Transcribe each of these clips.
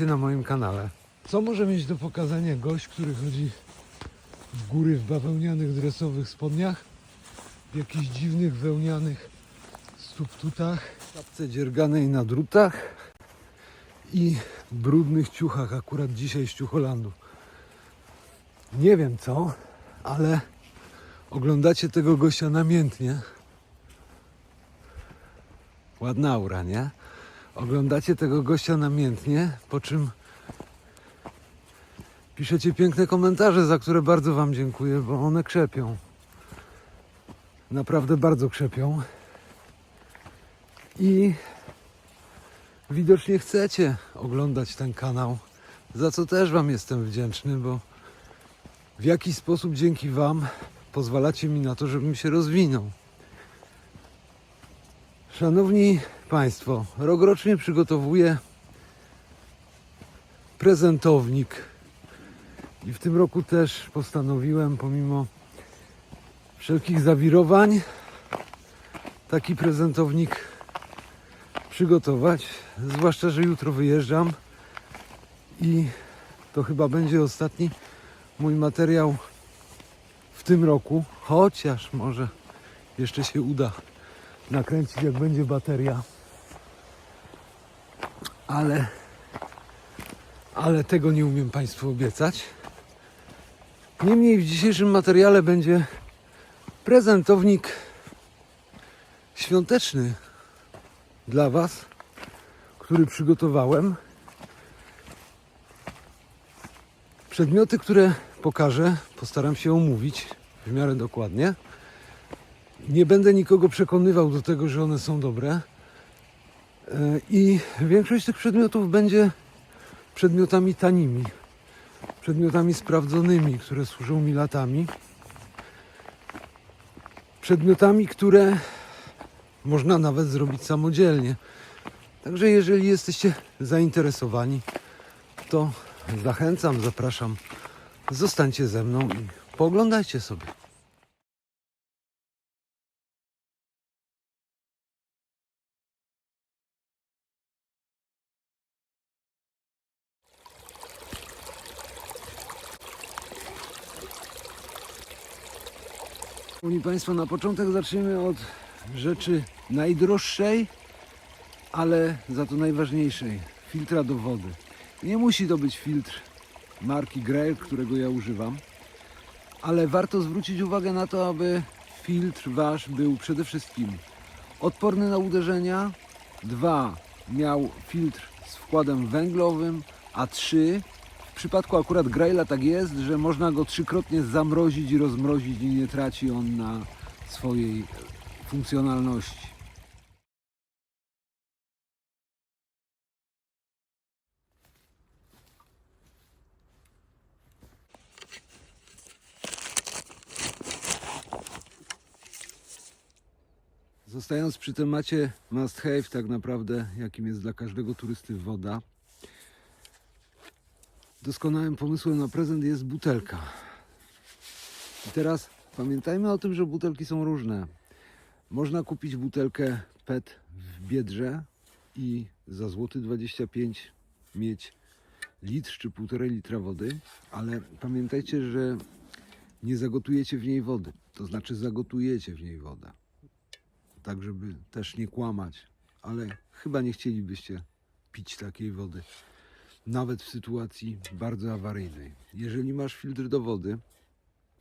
witajcie na moim kanale. Co może mieć do pokazania gość, który chodzi w góry w bawełnianych dresowych spodniach, w jakichś dziwnych wełnianych subtutach, czapce dzierganej na drutach i brudnych ciuchach, akurat dzisiaj z Ciucholandu. Nie wiem co, ale oglądacie tego gościa namiętnie. Ładna aura, nie? Oglądacie tego gościa namiętnie, po czym piszecie piękne komentarze, za które bardzo Wam dziękuję, bo one krzepią. Naprawdę bardzo krzepią. I widocznie chcecie oglądać ten kanał, za co też Wam jestem wdzięczny, bo w jakiś sposób dzięki Wam pozwalacie mi na to, żebym się rozwinął. Szanowni Państwo, rokrocznie przygotowuję prezentownik i w tym roku też postanowiłem, pomimo wszelkich zawirowań, taki prezentownik przygotować. Zwłaszcza, że jutro wyjeżdżam i to chyba będzie ostatni mój materiał w tym roku, chociaż może jeszcze się uda nakręcić, jak będzie bateria. Ale, ale tego nie umiem Państwu obiecać. Niemniej w dzisiejszym materiale będzie prezentownik świąteczny dla Was, który przygotowałem. Przedmioty, które pokażę, postaram się omówić w miarę dokładnie. Nie będę nikogo przekonywał do tego, że one są dobre. E, I większość tych przedmiotów będzie przedmiotami tanimi, przedmiotami sprawdzonymi, które służą mi latami. Przedmiotami, które można nawet zrobić samodzielnie. Także jeżeli jesteście zainteresowani, to zachęcam, zapraszam. Zostańcie ze mną i pooglądajcie sobie. Szanowni Państwo, na początek zaczniemy od rzeczy najdroższej, ale za to najważniejszej. Filtra do wody. Nie musi to być filtr marki Grail, którego ja używam, ale warto zwrócić uwagę na to, aby filtr wasz był przede wszystkim odporny na uderzenia, dwa miał filtr z wkładem węglowym, a trzy przypadku akurat Graila tak jest, że można go trzykrotnie zamrozić i rozmrozić i nie traci on na swojej funkcjonalności. Zostając przy temacie must have, tak naprawdę, jakim jest dla każdego turysty woda, doskonałym pomysłem na prezent jest butelka. I teraz pamiętajmy o tym, że butelki są różne. Można kupić butelkę PET w Biedrze i za złoty 25 mieć litr czy półtorej litra wody, ale pamiętajcie, że nie zagotujecie w niej wody. To znaczy zagotujecie w niej wodę. Tak, żeby też nie kłamać, ale chyba nie chcielibyście pić takiej wody nawet w sytuacji bardzo awaryjnej. Jeżeli masz filtr do wody,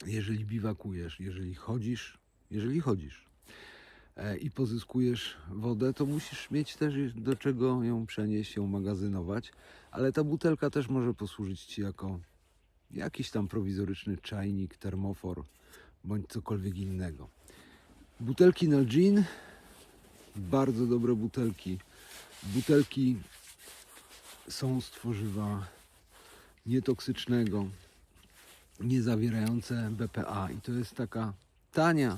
jeżeli biwakujesz, jeżeli chodzisz, jeżeli chodzisz e, i pozyskujesz wodę, to musisz mieć też do czego ją przenieść, ją magazynować, ale ta butelka też może posłużyć Ci jako jakiś tam prowizoryczny czajnik, termofor bądź cokolwiek innego. Butelki na gin, bardzo dobre butelki. Butelki są z tworzywa nietoksycznego, nie zawierające BPA i to jest taka tania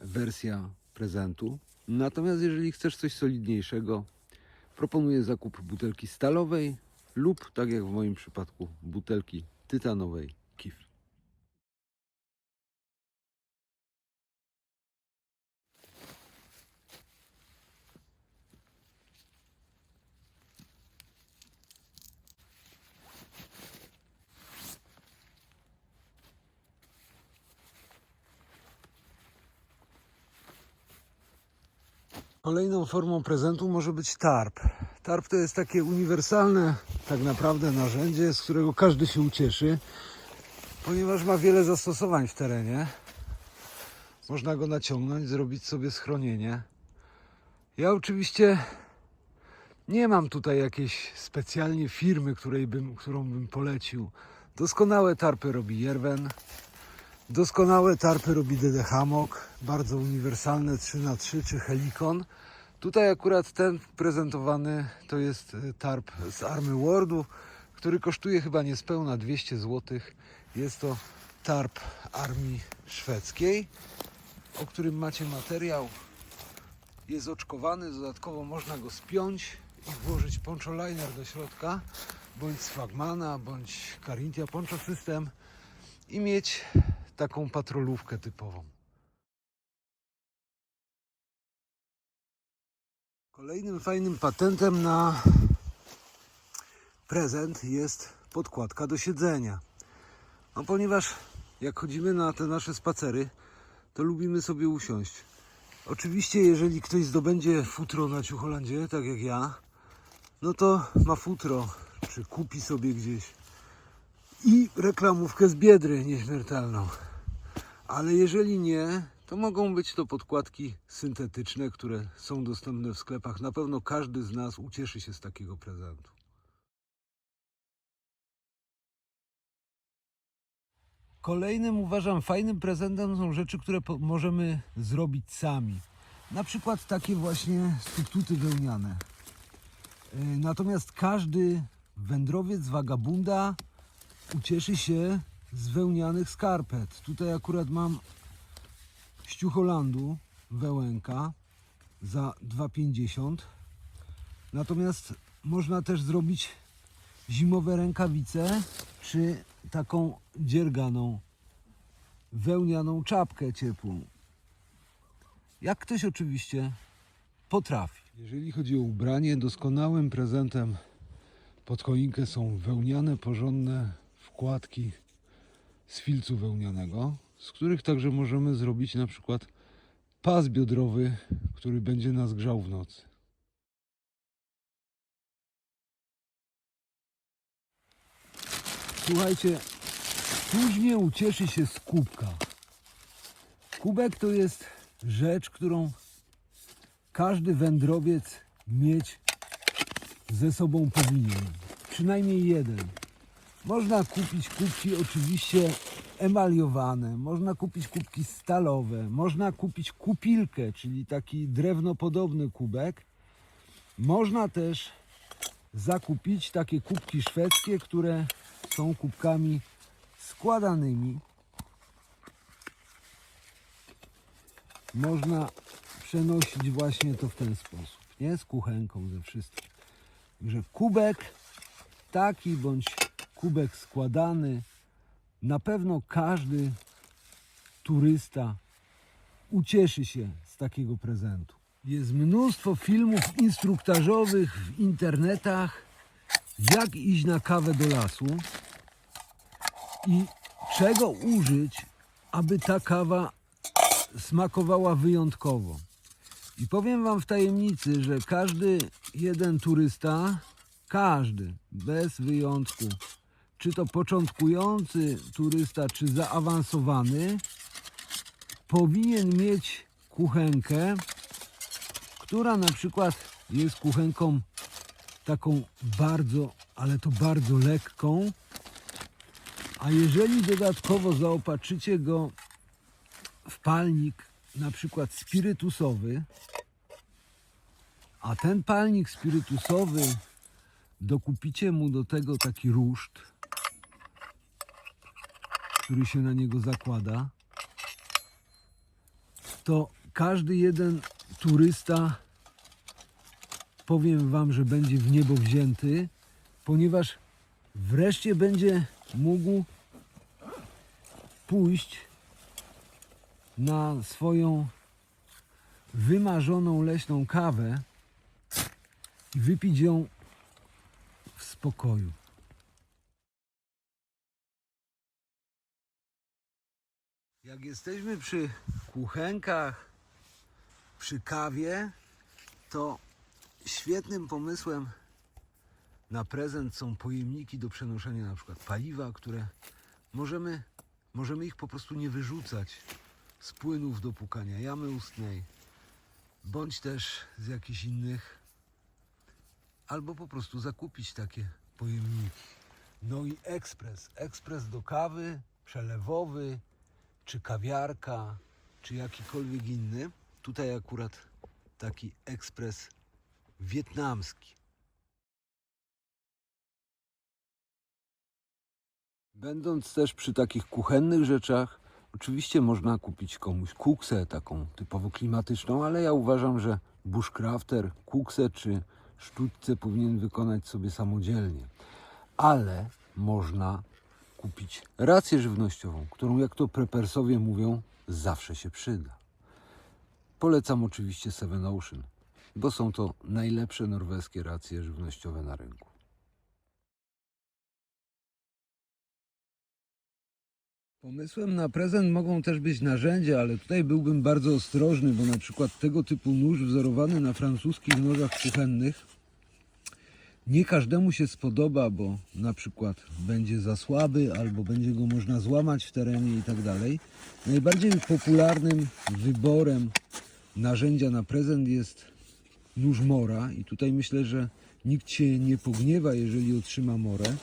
wersja prezentu. Natomiast jeżeli chcesz coś solidniejszego, proponuję zakup butelki stalowej lub, tak jak w moim przypadku, butelki tytanowej Kolejną formą prezentu może być tarp. Tarp to jest takie uniwersalne tak naprawdę narzędzie, z którego każdy się ucieszy, ponieważ ma wiele zastosowań w terenie. Można go naciągnąć, zrobić sobie schronienie. Ja oczywiście nie mam tutaj jakiejś specjalnie firmy, której bym, którą bym polecił. Doskonałe tarpy robi Jerwen. Doskonałe tarpy robi DD Hammock, bardzo uniwersalne 3x3 czy Helikon. Tutaj akurat ten prezentowany to jest e, tarp z Army Wordu, który kosztuje chyba niespełna 200 zł. Jest to tarp armii szwedzkiej, o którym macie materiał. Jest oczkowany, dodatkowo można go spiąć i włożyć poncholiner do środka, bądź Swagmana, bądź Carinthia Poncho System i mieć taką patrolówkę typową. Kolejnym fajnym patentem na prezent jest podkładka do siedzenia. No ponieważ jak chodzimy na te nasze spacery, to lubimy sobie usiąść. Oczywiście, jeżeli ktoś zdobędzie futro na Ciucholandzie, tak jak ja, no to ma futro, czy kupi sobie gdzieś i reklamówkę z biedry nieśmiertelną. Ale jeżeli nie, to mogą być to podkładki syntetyczne, które są dostępne w sklepach. Na pewno każdy z nas ucieszy się z takiego prezentu. Kolejnym uważam fajnym prezentem są rzeczy, które możemy zrobić sami. Na przykład takie właśnie stytuty wełniane. Yy, Natomiast każdy wędrowiec, wagabunda ucieszy się z wełnianych skarpet. Tutaj akurat mam z Ciucholandu wełenka za 2,50. Natomiast można też zrobić zimowe rękawice czy taką dzierganą wełnianą czapkę ciepłą. Jak ktoś oczywiście potrafi. Jeżeli chodzi o ubranie, doskonałym prezentem pod choinkę są wełniane, porządne wkładki z filcu wełnianego, z których także możemy zrobić na przykład pas biodrowy, który będzie nas grzał w nocy. Słuchajcie, nie ucieszy się z kubka? Kubek to jest rzecz, którą każdy wędrowiec mieć ze sobą powinien. Przynajmniej jeden. Można kupić kubki oczywiście emaliowane, można kupić kubki stalowe, można kupić kupilkę, czyli taki drewnopodobny kubek. Można też zakupić takie kubki szwedzkie, które są kubkami składanymi. Można przenosić właśnie to w ten sposób, nie? Z kuchenką, ze wszystkim. Także kubek taki bądź kubek składany, na pewno każdy turysta ucieszy się z takiego prezentu. Jest mnóstwo filmów instruktażowych w internetach, jak iść na kawę do lasu i czego użyć, aby ta kawa smakowała wyjątkowo. I powiem Wam w tajemnicy, że każdy jeden turysta, każdy, bez wyjątku, czy to początkujący turysta, czy zaawansowany, powinien mieć kuchenkę, która na przykład jest kuchenką taką bardzo, ale to bardzo lekką, a jeżeli dodatkowo zaopatrzycie go w palnik na przykład spirytusowy, a ten palnik spirytusowy dokupicie mu do tego taki ruszt, który się na niego zakłada, to każdy jeden turysta powiem wam, że będzie w niebo wzięty, ponieważ wreszcie będzie mógł pójść na swoją wymarzoną leśną kawę i wypić ją spokoju. Jak jesteśmy przy kuchenkach, przy kawie, to świetnym pomysłem na prezent są pojemniki do przenoszenia na przykład paliwa, które możemy, możemy ich po prostu nie wyrzucać z płynów do płukania jamy ustnej, bądź też z jakichś innych, albo po prostu zakupić takie pojemniki. No i ekspres, ekspres do kawy, przelewowy, czy kawiarka, czy jakikolwiek inny. Tutaj akurat taki ekspres wietnamski. Będąc też przy takich kuchennych rzeczach, oczywiście można kupić komuś kuksę taką typowo klimatyczną, ale ja uważam, że bushcrafter kuksę czy sztućce powinien wykonać sobie samodzielnie. Ale można kupić rację żywnościową, którą jak to prepersowie mówią, zawsze się przyda. Polecam oczywiście Seven Ocean, bo są to najlepsze norweskie racje żywnościowe na rynku. Pomysłem na prezent mogą też być narzędzia, ale tutaj byłbym bardzo ostrożny, bo na przykład tego typu nóż wzorowany na francuskich nożach kuchennych nie każdemu się spodoba, bo na przykład będzie za słaby albo będzie go można złamać w terenie i tak dalej. Najbardziej popularnym wyborem narzędzia na prezent jest nóż mora i tutaj myślę, że nikt się nie pogniewa, jeżeli otrzyma morę,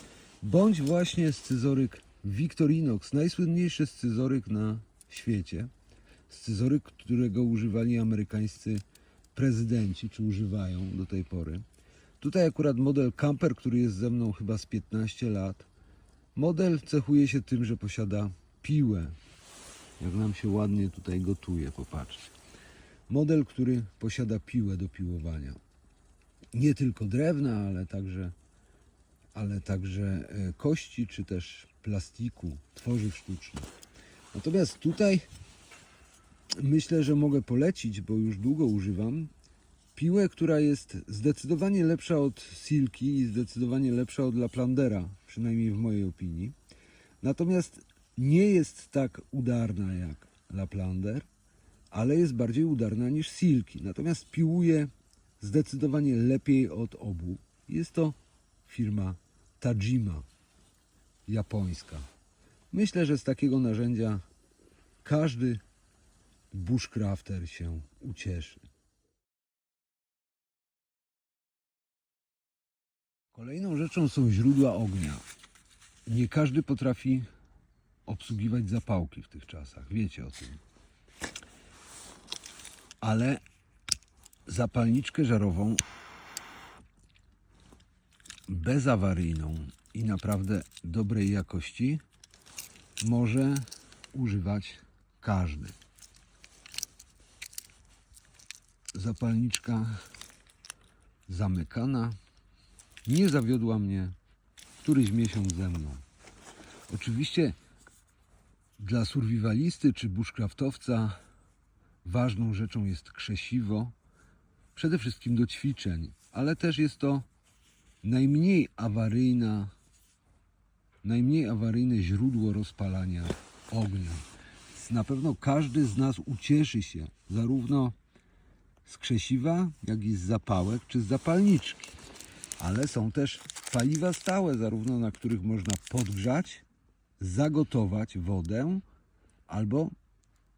bądź właśnie scyzoryk Victorinox, najsłynniejszy scyzoryk na świecie. Scyzoryk, którego używali amerykańscy prezydenci, czy używają do tej pory. Tutaj akurat model Camper, który jest ze mną chyba z 15 lat. Model cechuje się tym, że posiada piłę. Jak nam się ładnie tutaj gotuje, popatrzcie. Model, który posiada piłę do piłowania. Nie tylko drewna, ale także, ale także e, kości, czy też plastiku, tworzyw sztucznych. Natomiast tutaj myślę, że mogę polecić, bo już długo używam, piłę, która jest zdecydowanie lepsza od Silki i zdecydowanie lepsza od Laplandera, przynajmniej w mojej opinii. Natomiast nie jest tak udarna jak Laplander, ale jest bardziej udarna niż Silki. Natomiast piłuje zdecydowanie lepiej od obu. Jest to firma Tajima, japońska. Myślę, że z takiego narzędzia każdy bushcrafter się ucieszy. Kolejną rzeczą są źródła ognia. Nie każdy potrafi obsługiwać zapałki w tych czasach. Wiecie o tym. Ale zapalniczkę żarową bezawaryjną i naprawdę dobrej jakości może używać każdy. Zapalniczka zamykana nie zawiodła mnie któryś miesiąc ze mną. Oczywiście dla survivalisty czy bushcraftowca ważną rzeczą jest krzesiwo, przede wszystkim do ćwiczeń, ale też jest to najmniej awaryjna, najmniej awaryjne źródło rozpalania ognia. Na pewno każdy z nas ucieszy się zarówno z krzesiwa, jak i z zapałek czy z zapalniczki. Ale są też paliwa stałe, zarówno na których można podgrzać, zagotować wodę, albo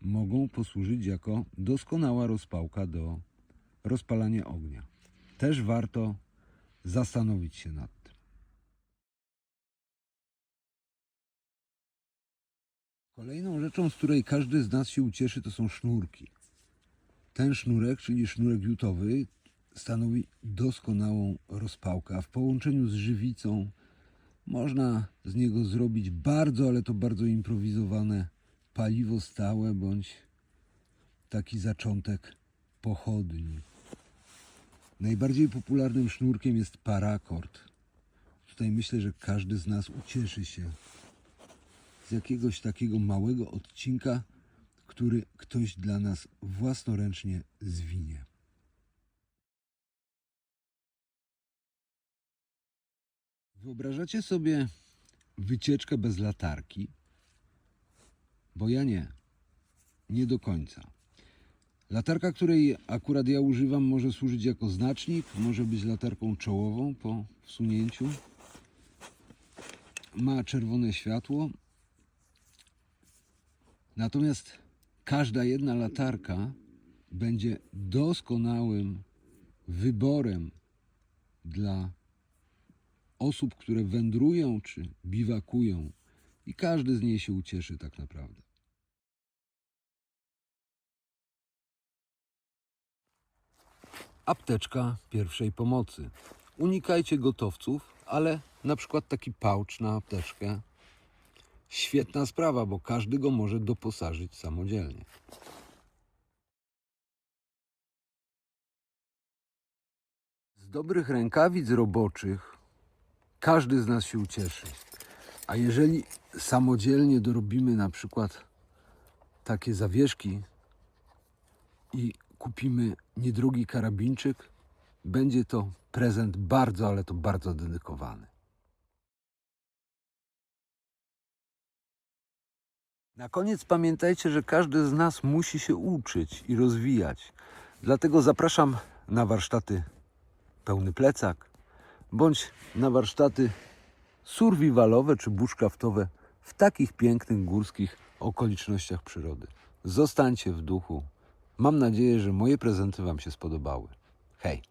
mogą posłużyć jako doskonała rozpałka do rozpalania ognia. Też warto zastanowić się nad tym. Kolejną rzeczą, z której każdy z nas się ucieszy, to są sznurki. Ten sznurek, czyli sznurek jutowy, stanowi doskonałą rozpałkę, a w połączeniu z żywicą można z niego zrobić bardzo, ale to bardzo improwizowane paliwo stałe bądź taki zaczątek pochodni. Najbardziej popularnym sznurkiem jest parakord. Tutaj myślę, że każdy z nas ucieszy się z jakiegoś takiego małego odcinka, który ktoś dla nas własnoręcznie zwinie. Wyobrażacie sobie wycieczkę bez latarki? Bo ja nie. Nie do końca. Latarka, której akurat ja używam, może służyć jako znacznik, może być latarką czołową po wsunięciu. Ma czerwone światło. Natomiast każda jedna latarka będzie doskonałym wyborem dla osób, które wędrują czy biwakują i każdy z niej się ucieszy tak naprawdę. Apteczka pierwszej pomocy. Unikajcie gotowców, ale na przykład taki pouch na apteczkę. Świetna sprawa, bo każdy go może doposażyć samodzielnie. Z dobrych rękawic roboczych każdy z nas się ucieszy. A jeżeli samodzielnie dorobimy na przykład takie zawieszki i kupimy niedrogi karabinczyk, będzie to prezent bardzo, ale to bardzo dedykowany. Na koniec pamiętajcie, że każdy z nas musi się uczyć i rozwijać. Dlatego zapraszam na warsztaty pełny plecak, bądź na warsztaty survivalowe czy bushcraftowe w takich pięknych górskich okolicznościach przyrody. Zostańcie w duchu. Mam nadzieję, że moje prezenty Wam się spodobały. Hej!